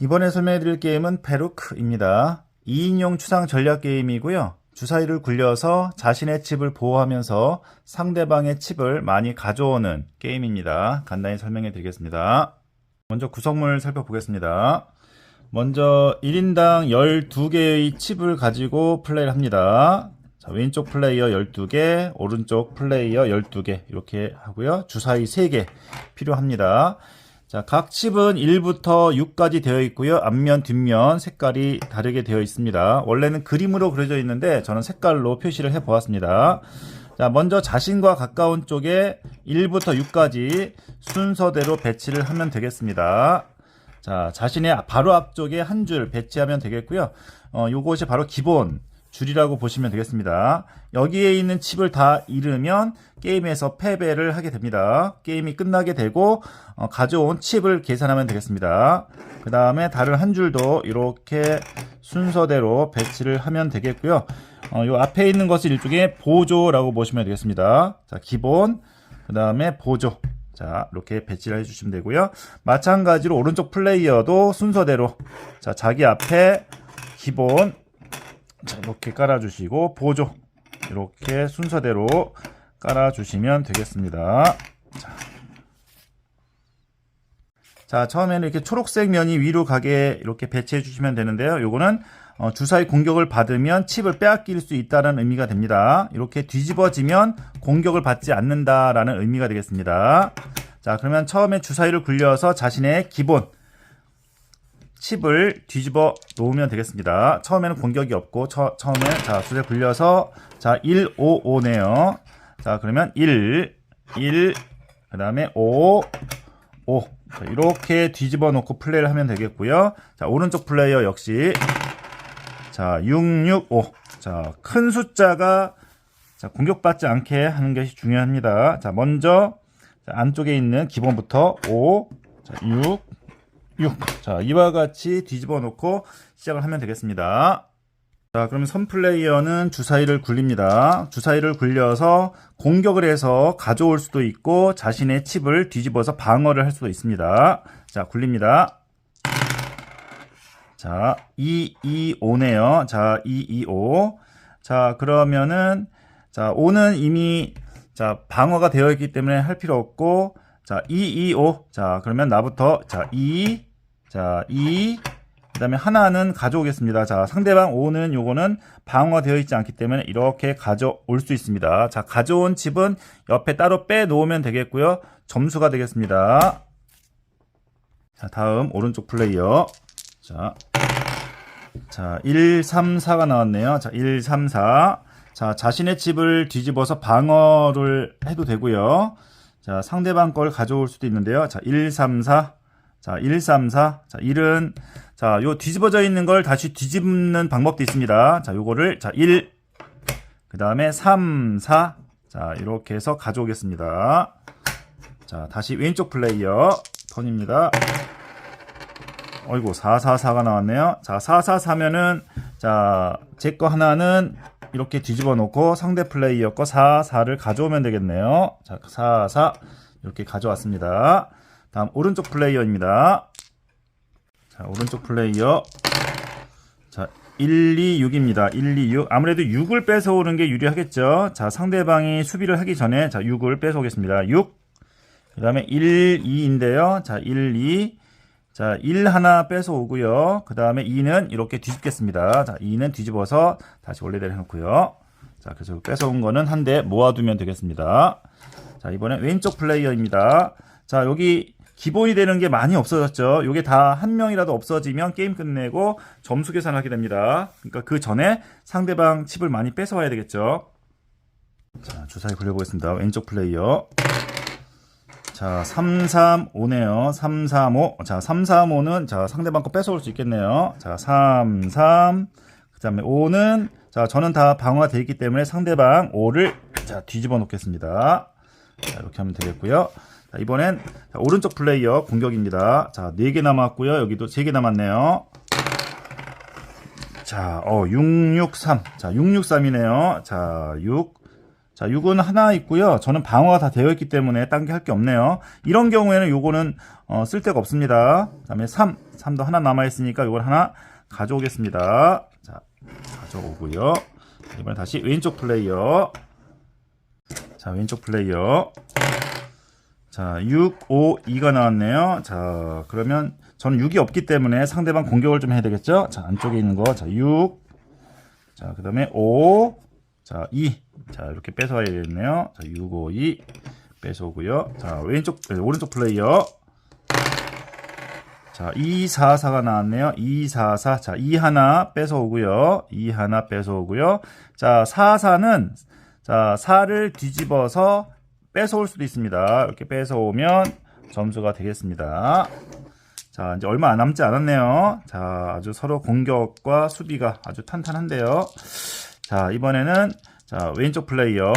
이번에 설명해드릴 게임은 페루크입니다. 2인용 추상 전략 게임이고요. 주사위를 굴려서 자신의 칩을 보호하면서 상대방의 칩을 많이 가져오는 게임입니다. 간단히 설명해 드리겠습니다. 먼저 구성물 살펴보겠습니다. 먼저 1인당 12개의 칩을 가지고 플레이를 합니다. 자, 왼쪽 플레이어 12개, 오른쪽 플레이어 12개 이렇게 하고요. 주사위 3개 필요합니다. 자, 각 칩은 1부터 6까지 되어 있고요. 앞면, 뒷면 색깔이 다르게 되어 있습니다. 원래는 그림으로 그려져 있는데 저는 색깔로 표시를 해 보았습니다. 자, 먼저 자신과 가까운 쪽에 1부터 6까지 순서대로 배치를 하면 되겠습니다. 자, 자신의 바로 앞쪽에 한 줄 배치하면 되겠고요. 어, 요것이 바로 기본 줄이라고 보시면 되겠습니다. 여기에 있는 칩을 다 잃으면 게임에서 패배를 하게 됩니다. 게임이 끝나게 되고 어, 가져온 칩을 계산하면 되겠습니다. 그 다음에 다른 한 줄도 이렇게 순서대로 배치를 하면 되겠고요. 어, 요 앞에 있는 것을 일종의 보조라고 보시면 되겠습니다. 자, 기본, 그 다음에 보조. 자, 이렇게 배치를 해주시면 되고요. 마찬가지로 오른쪽 플레이어도 순서대로 자, 자기 앞에 기본 자, 이렇게 깔아주시고 보조 이렇게 순서대로 깔아주시면 되겠습니다. 자, 자, 처음에는 이렇게 초록색 면이 위로 가게 이렇게 배치해 주시면 되는데요. 요거는 어, 주사위 공격을 받으면 칩을 빼앗길 수 있다는 의미가 됩니다. 이렇게 뒤집어지면 공격을 받지 않는다라는 의미가 되겠습니다. 자, 그러면 처음에 주사위를 굴려서 자신의 기본 칩을 뒤집어 놓으면 되겠습니다. 처음에는 공격이 없고 처, 처음에 자 주사위 굴려서 자 1, 5, 5네요. 자 그러면 1, 1, 그 다음에 5, 5 자, 이렇게 뒤집어 놓고 플레이를 하면 되겠고요. 자 오른쪽 플레이어 역시 자 6, 6, 5. 자 큰 숫자가 자, 공격받지 않게 하는 것이 중요합니다. 자 먼저 자, 안쪽에 있는 기본부터 5, 자, 6, 6. 자, 이와 같이 뒤집어 놓고 시작을 하면 되겠습니다. 자, 그러면 선 플레이어는 주사위를 굴립니다. 주사위를 굴려서 공격을 해서 가져올 수도 있고 자신의 칩을 뒤집어서 방어를 할 수도 있습니다. 자, 굴립니다. 자, 2, 2, 5네요. 자, 2, 2, 5. 자, 그러면은 자, 5는 이미 자, 방어가 되어 있기 때문에 할 필요 없고 자, 2, 2, 5. 자, 그러면 나부터, 자, 2, 자, 2, 그 다음에 하나는 가져오겠습니다. 자, 상대방 5는 요거는 방어되어 있지 않기 때문에 이렇게 가져올 수 있습니다. 자, 가져온 칩은 옆에 따로 빼 놓으면 되겠고요. 점수가 되겠습니다. 자, 다음 오른쪽 플레이어. 자, 자, 1, 3, 4가 나왔네요. 자, 1, 3, 4. 자, 자신의 칩을 뒤집어서 방어를 해도 되고요. 자, 상대방 걸 가져올 수도 있는데요. 자, 1, 3, 4. 자, 1, 3, 4. 자, 1은, 자, 요 뒤집어져 있는 걸 다시 뒤집는 방법도 있습니다. 자, 요거를, 자, 1. 그 다음에 3, 4. 자, 이렇게 해서 가져오겠습니다. 자, 다시 왼쪽 플레이어. 턴입니다. 어이구, 4, 4, 4가 나왔네요. 자, 4, 4, 4면은, 자, 제 거 하나는 이렇게 뒤집어 놓고 상대 플레이어 거 4, 4를 가져오면 되겠네요. 자, 4, 4 이렇게 가져왔습니다. 다음 오른쪽 플레이어입니다. 자, 오른쪽 플레이어. 자, 1, 2, 6입니다. 1, 2, 6. 아무래도 6을 뺏어오는 게 유리하겠죠. 자, 상대방이 수비를 하기 전에 자, 6을 뺏어오겠습니다. 6. 그 다음에 1, 2인데요. 자, 1, 2. 자, 1 하나 뺏어오고요. 그 다음에 2는 이렇게 뒤집겠습니다. 자, 2는 뒤집어서 다시 원래대로 해놓고요. 자, 그래서 뺏어온 거는 한 대 모아두면 되겠습니다. 자, 이번엔 왼쪽 플레이어입니다. 자, 여기 기본이 되는 게 많이 없어졌죠. 이게 다 한 명이라도 없어지면 게임 끝내고 점수 계산을 하게 됩니다. 그러니까 그 전에 상대방 칩을 많이 뺏어와야 되겠죠. 자, 주사위 굴려보겠습니다. 왼쪽 플레이어. 자, 3, 3, 5네요. 3, 3, 5. 자, 3, 3, 5는 자, 상대방 거 뺏어올 수 있겠네요. 자, 3, 3. 그다음에 5는 자, 저는 다 방어가 되어 있기 때문에 상대방 5를 자, 뒤집어 놓겠습니다. 자, 이렇게 하면 되겠고요. 자, 이번엔 자, 오른쪽 플레이어 공격입니다. 자, 4개 남았고요. 여기도 3개 남았네요. 자, 어, 663. 자, 663이네요. 자, 6. 자, 6은 하나 있고요. 저는 방어가 다 되어 있기 때문에 딴 게 할 게 없네요. 이런 경우에는 요거는 어, 쓸 데가 없습니다. 그다음에 3. 3도 하나 남아 있으니까 요걸 하나 가져오겠습니다. 자, 가져오고요. 이번에 다시 왼쪽 플레이어. 자, 왼쪽 플레이어. 자, 6, 5, 2가 나왔네요. 자, 그러면 저는 6이 없기 때문에 상대방 공격을 좀 해야 되겠죠? 자, 안쪽에 있는 거. 자, 6. 자, 그 다음에 5. 자, 2. 자, 이렇게 뺏어와야 되겠네요. 자, 6, 5, 2. 뺏어오고요. 자, 왼쪽, 네, 오른쪽 플레이어. 자, 2, 4, 4가 나왔네요. 2, 4, 4. 자, 2 하나 뺏어오고요. 2 하나 뺏어오고요. 자, 4, 4는, 자, 4를 뒤집어서 뺏어올 수도 있습니다. 이렇게 뺏어오면 점수가 되겠습니다. 자, 이제 얼마 안 남지 않았네요. 자, 아주 서로 공격과 수비가 아주 탄탄한데요. 자, 이번에는, 자, 왼쪽 플레이어.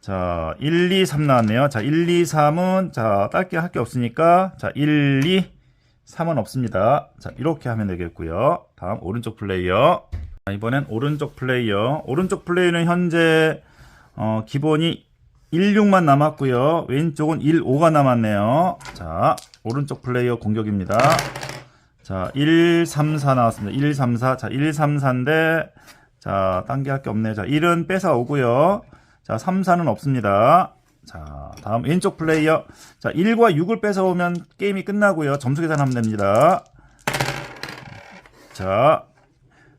자, 1, 2, 3 나왔네요. 자, 1, 2, 3은, 자, 딸게 할 게 없으니까, 자, 1, 2, 3은 없습니다. 자, 이렇게 하면 되겠고요. 다음, 오른쪽 플레이어. 자, 이번엔 오른쪽 플레이어. 오른쪽 플레이는 현재, 어, 기본이 16만 남았고요. 왼쪽은 15가 남았네요. 자, 오른쪽 플레이어 공격입니다. 자, 1, 3, 4 나왔습니다. 1, 3, 4. 자, 1, 3, 4인데, 자, 딴 게 할 게 없네요. 자, 1은 뺏어 오고요. 자, 3, 4는 없습니다. 자, 다음 왼쪽 플레이어. 자, 1과 6을 뺏어 오면 게임이 끝나고요. 점수 계산하면 됩니다. 자,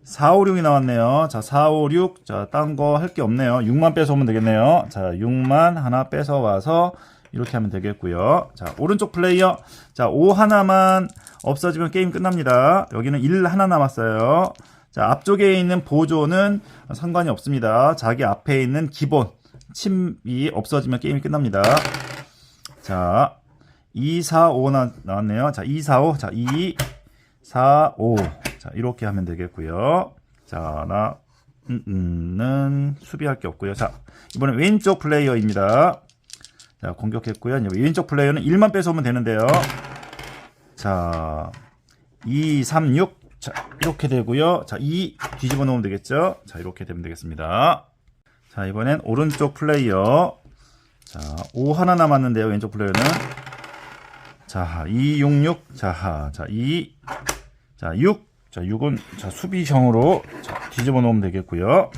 4, 5, 6이 나왔네요. 자, 4, 5, 6. 자, 딴 거 할 게 없네요. 6만 뺏어오면 되겠네요. 자, 6만 하나 뺏어와서 이렇게 하면 되겠고요. 자, 오른쪽 플레이어. 자, 5 하나만 없어지면 게임 끝납니다. 여기는 1 하나 남았어요. 자, 앞쪽에 있는 보조는 상관이 없습니다. 자기 앞에 있는 기본 침이 없어지면 게임이 끝납니다. 자, 2, 4, 5 나, 나왔네요. 자, 2, 4, 5. 자, 2, 4, 5. 자, 이렇게 하면 되겠고요. 자, 나, 음, 음, 는 수비할 게 없고요. 자, 이번엔 왼쪽 플레이어입니다. 자, 공격했고요. 이제 왼쪽 플레이어는 1만 뺏어오면 되는데요. 자, 2, 3, 6. 자, 이렇게 되고요. 자, 2 뒤집어 놓으면 되겠죠? 자, 이렇게 되면 되겠습니다. 자, 이번엔 오른쪽 플레이어. 자, 5 하나 남았는데요. 왼쪽 플레이어는. 자, 2, 6, 6. 자, 자, 2. 자, 6. 자, 6은 자, 수비형으로 자, 뒤집어 놓으면 되겠고요.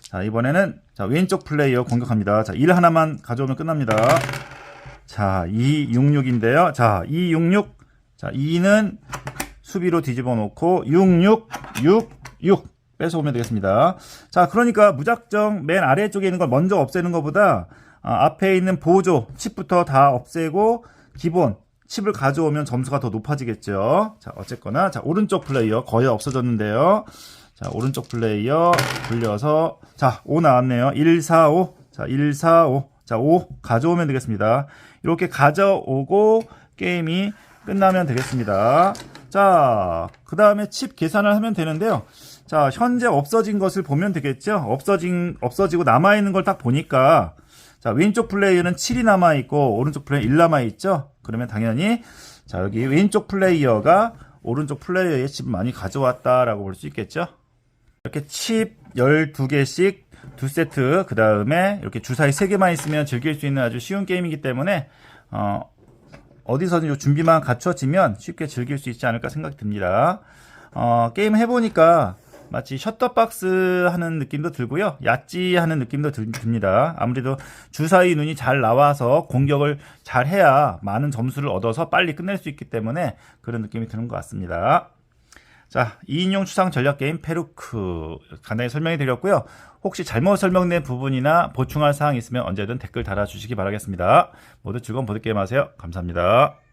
자, 이번에는 자, 왼쪽 플레이어 공격합니다. 자, 1 하나만 가져오면 끝납니다. 자, 2, 6, 6인데요. 자, 2, 6, 6. 자, 2는 수비로 뒤집어 놓고 6, 6, 6, 6 뺏어오면 되겠습니다. 자, 그러니까 무작정 맨 아래쪽에 있는 걸 먼저 없애는 것보다 아, 앞에 있는 보조, 칩부터 다 없애고 기본 칩을 가져오면 점수가 더 높아지겠죠. 자, 어쨌거나 자, 오른쪽 플레이어 거의 없어졌는데요. 자, 오른쪽 플레이어 돌려서 자, 5 나왔네요. 1, 4, 5. 자, 1, 4, 5. 자, 5 가져오면 되겠습니다. 이렇게 가져오고 게임이 끝나면 되겠습니다. 자, 그 다음에 칩 계산을 하면 되는데요. 자, 현재 없어진 것을 보면 되겠죠? 없어진, 없어지고 남아있는 걸 딱 보니까, 자, 왼쪽 플레이어는 7이 남아있고, 오른쪽 플레이어 1 남아있죠? 그러면 당연히, 자, 여기 왼쪽 플레이어가 오른쪽 플레이어의 칩을 많이 가져왔다라고 볼 수 있겠죠? 이렇게 칩 12개씩 두 세트, 그 다음에 이렇게 주사위 3개만 있으면 즐길 수 있는 아주 쉬운 게임이기 때문에, 어, 어디서든 요 준비만 갖춰지면 쉽게 즐길 수 있지 않을까 생각이 듭니다. 어, 게임 해보니까 마치 셔터박스 하는 느낌도 들고요. 야찌 하는 느낌도 들, 듭니다. 아무래도 주사위 눈이 잘 나와서 공격을 잘 해야 많은 점수를 얻어서 빨리 끝낼 수 있기 때문에 그런 느낌이 드는 것 같습니다. 자, 2인용 추상 전략 게임 페루크 간단히 설명해 드렸고요. 혹시 잘못 설명된 부분이나 보충할 사항 있으면 언제든 댓글 달아주시기 바라겠습니다. 모두 즐거운 보드게임 하세요. 감사합니다.